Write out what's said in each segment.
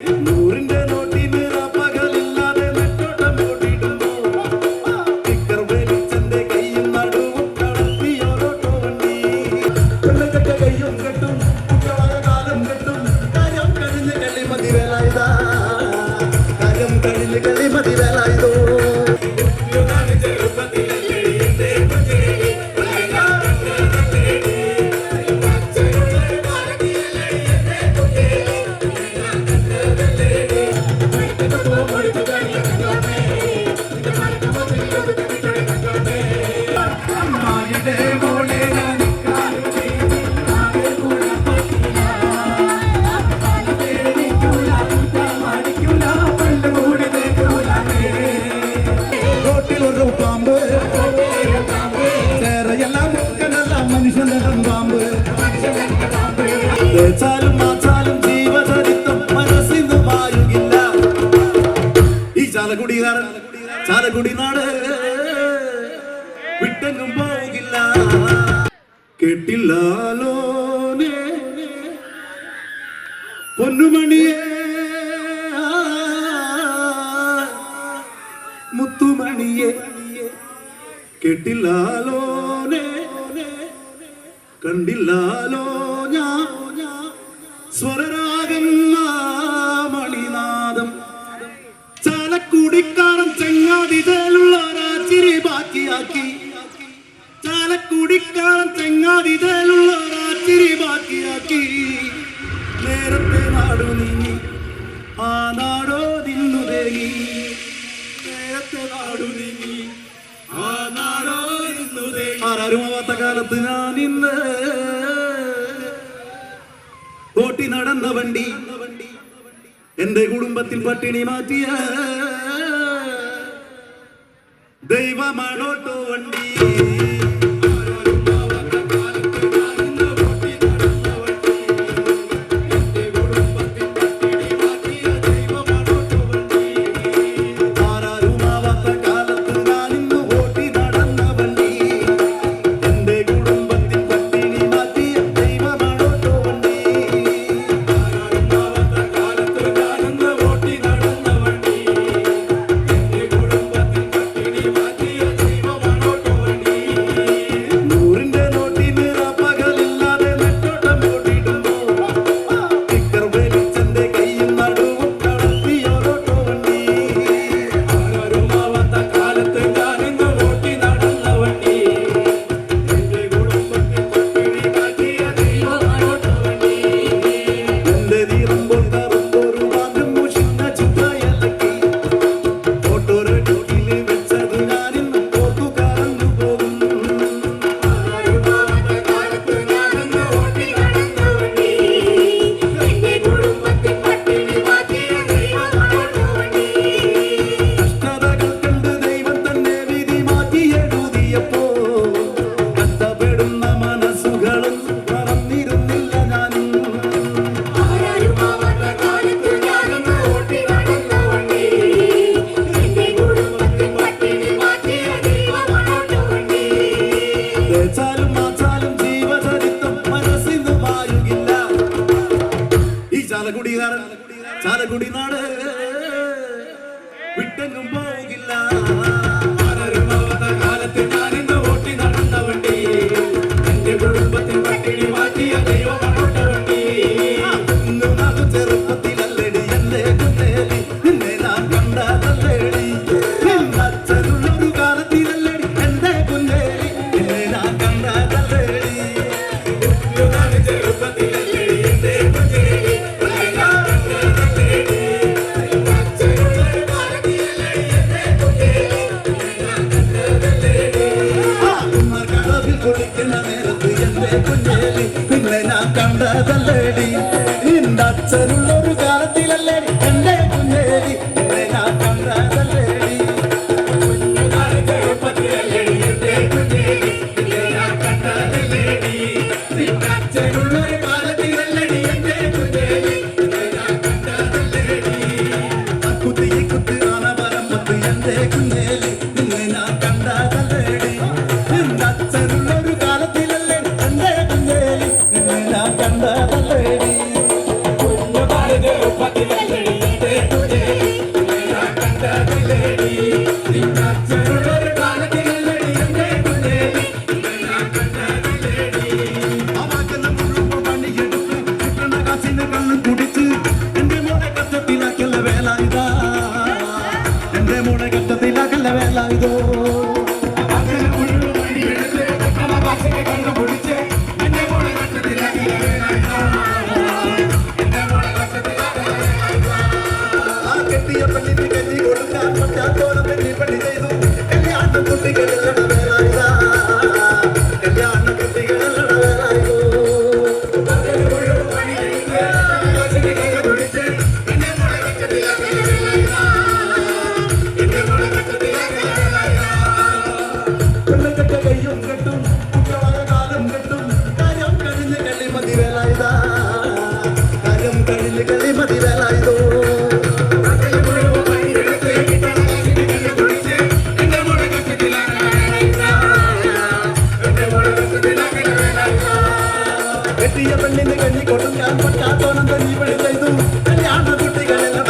Move. ചാലക്കുടികാരൻ Chalakudy വിട്ടെങ്ങും പോകില്ല. കെട്ടില്ലാലോനെ പൊന്നുമണിയെ മുത്തുമണിയെ. കെട്ടില്ലാലോനെ കണ്ടില്ലാലോ ഞാൻ സ്വര ഞാനിതേലുള്ള രാത്രി ബാക്കിയാക്കി. നേരത്തെ നാടു നീങ്ങി. ആ നാടോ നിന്നു തേങ്ങി. നേരത്തെ നാടു നീങ്ങി. ആ നാടോ നിന്നു തേങ്ങി. ആരാരുമാവാത്ത കാലത്ത് ഞാൻ ഇന്ന് ഓട്ടി നടന്ന വണ്ടി. എന്റെ കുടുംബത്തിൽ പട്ടിണി മാറ്റിയ ദൈവമാണോട്ടോ വണ്ടി. kunela കെട്ടിയ പെണ്ണിന് കെട്ടിക്കൊടും ഞാൻ പറ്റാത്തോനം തന്നെ വിളിച്ചു കല്യാണ കുട്ടികളെല്ലാം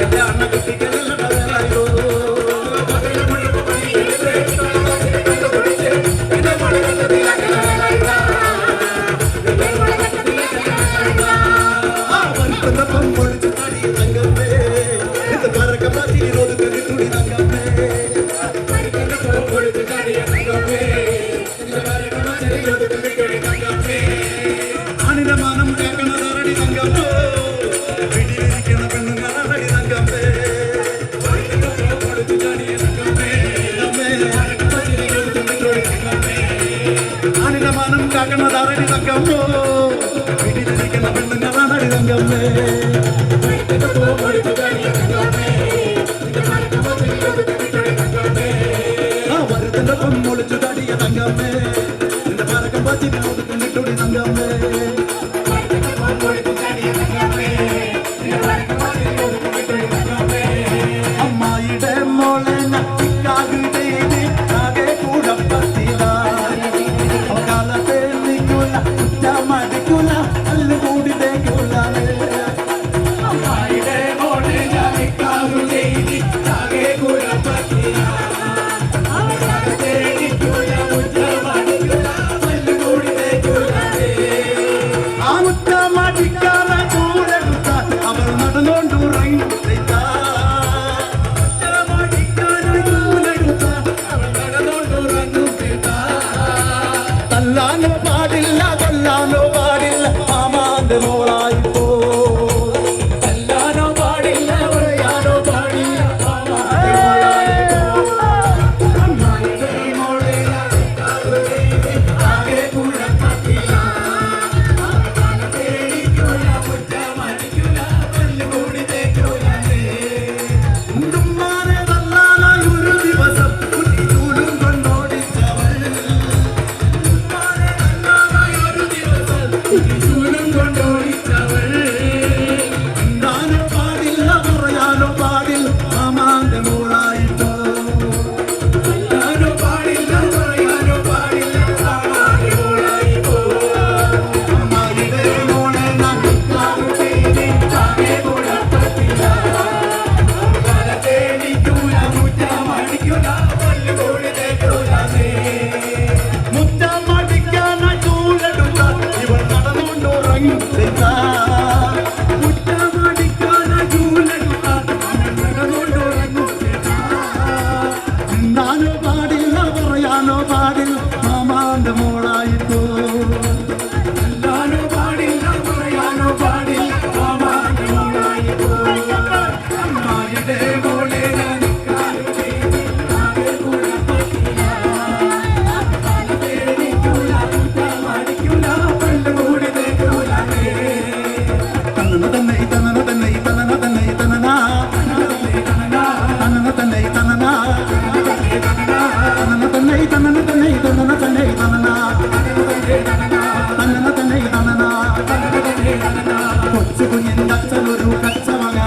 കല്യാണ കുട്ടികളെല്ലാം പൊളിച്ചു തടി തങ്കം താനം കാക്കണത് അറടി തങ്കമ്മോ. വീട്ടിലിരിക്കുന്ന പെണ്ണുങ്ങളാണ് അടി തങ്കമ്മേ. വരുത്തപ്പം ഒളിച്ചു തടിയ തങ്കമ്മേ. നിന്റെ പരക്കം പച്ചിനെ ഒതുക്കുണ്ടിട്ടുടി തങ്കമ്മേ. the Lord.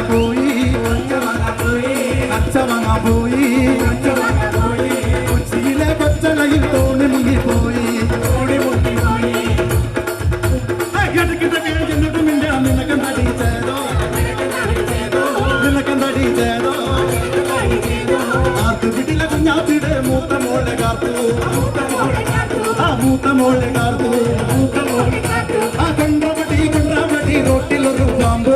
പോയി അച്ചമങ്ങ പോയി കൊച്ചിയിലെ കൊച്ചലയിൽ തോണി മുങ്ങിപ്പോയി. മൂത്ത മോളെ കാത്തു. ആ മൂത്ത മോളെ കാത്തു. ആ കണ്ടപടി കണ്ടപടി റോട്ടിലൊരു പാമ്പ്.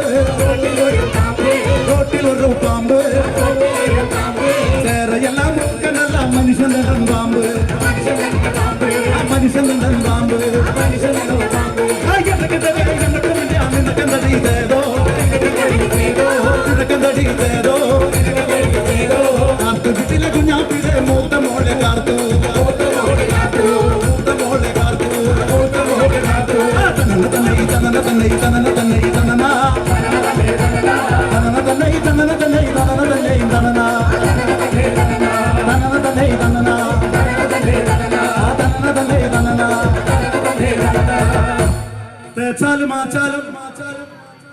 തേച്ചാലും ആച്ചാലും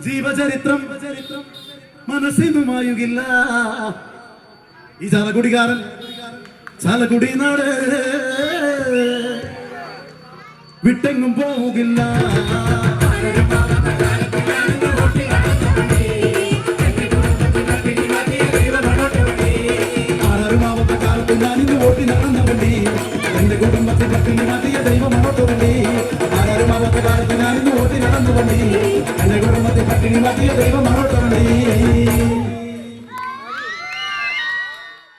ജീവചരിത്രം മനസ്സിനും ആയുകില്ല ഈ ചാലക്കുടിക്കാരൻ ചാലക്കുടി നാട് വിട്ടെങ്ങും പോകില്ല.